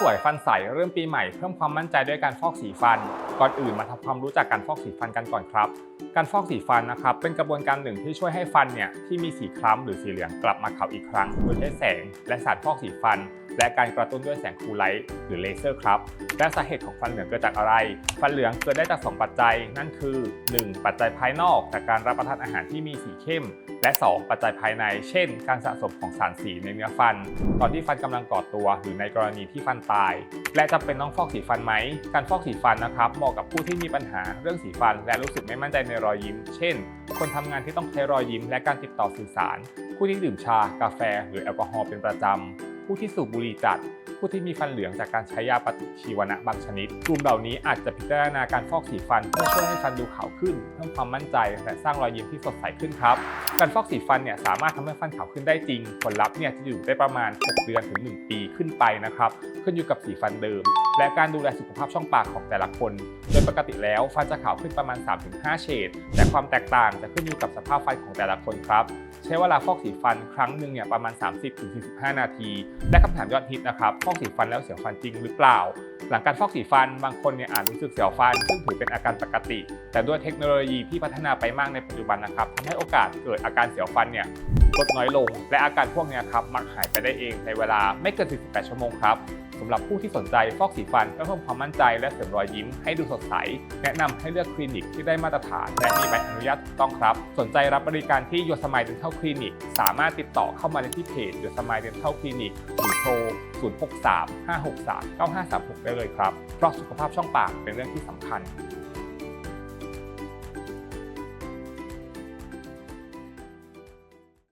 สวยฟันใสเริ่มปีใหม่เพิ่มความมั่นใจด้วยการฟอกสีฟัน ก่อนอื่นมาทำความรู้จักการฟอกสีฟันกันก่อนครับ การฟอกสีฟันนะครับเป็นกระบวนการหนึ่งที่ช่วยให้ฟันเนี่ยที่มีสีคล้ำหรือสีเหลืองกลับมาขาวอีกครั้งโดยใช้แสงและสารฟอกสีฟัน และการกระตุ้นด้วยแสงคูลไลท์หรือเลเซอร์ครับ และสาเหตุของฟันเหลืองเกิดจากอะไร ฟันเหลืองเกิดได้จาก 2 ปัจจัย นั่นคือ 1. ปัจจัยภายนอกจากการรับประทานอาหารที่มีสีเข้ม และ 2. ปัจจัยภายใน เช่น การสะสมของสารสีในเนื้อฟัน ตอนที่ฟันกำลังก่อตัวหรือในกรณีที่ฟันตาย และจำเป็นต้องฟอกสีฟันไหม การฟอกสีฟันนะครับเหมาะกับผู้ที่มีปัญหาเรื่องสีฟัน และรู้สึกไม่มั่นใจในรอยยิ้ม เช่น คนทำงานที่ต้องใช้รอยยิ้ม และการติดต่อสื่อสาร ผู้ที่ดื่มชา กาแฟ หรือแอลกอฮอล์เป็นประจำ ผู้ที่สูบบุหรี่จัด ผู้ที่มีฟันเหลืองจากการใช้ยาปฏิชีวนะบางชนิด กลุ่มเหล่านี้อาจจะพิจารณาการฟอกสีฟันเพื่อช่วยให้ฟันดูขาวขึ้น เพิ่มความมั่นใจและสร้างรอยยิ้มที่สดใสขึ้นครับ การฟอกสีฟันเนี่ยสามารถทำให้ฟันขาวขึ้นได้จริง ผลลัพธ์เนี่ยจะอยู่ได้ประมาณ 6 เดือนถึง 1 ปีขึ้นไปนะครับ ขึ้นอยู่กับสีฟันเดิม และการดูแลสุขภาพช่องปากของแต่ละคน โดยปกติแล้วฟันจะขาวขึ้นประมาณ 3-5 เฉด แต่ความแตกต่างจะขึ้นอยู่กับสภาพฟันของแต่ละคนครับใช้เวลาฟอกสีฟันครั้งหนึ่งเนี่ยประมาณ 30-45 นาที และคำถามยอดฮิตนะครับฟอกสีฟันแล้วเสียวฟันจริงหรือเปล่า หลังการฟอกสีฟันบางคนเนี่ยอาจรู้สึกเสียวฟัน ซึ่งถือเป็นอาการปกติ แต่ด้วยเทคโนโลยีที่พัฒนาไปมากในปัจจุบันนะครับทำให้โอกาสเกิดอาการเสียวฟันเนี่ยลดน้อยลง และอาการพวกเนี้ยครับมักหายไปได้เองในเวลาไม่เกิน 48 ชั่วโมงครับำหรับผู้ที่สนใจฟอกสีฟันเพื่อเพิ่มความมั่นใจและเสริมรอยยิ้มให้ดูสดใส แนะนำให้เลือกคลินิกที่ได้มาตรฐาน และมีใบอนุญาตถูกต้องครับ สนใจรับบริการที่ยูสมายเดนเทัลคลินิก สามารถติดต่อเข้ามาในที่เพจยูสมายเดนเทัลคลินิกหรือโทร 063 563 9536 ได้เลยครับ เพราะสุขภาพช่องปากเป็นเรื่องที่สำคัญ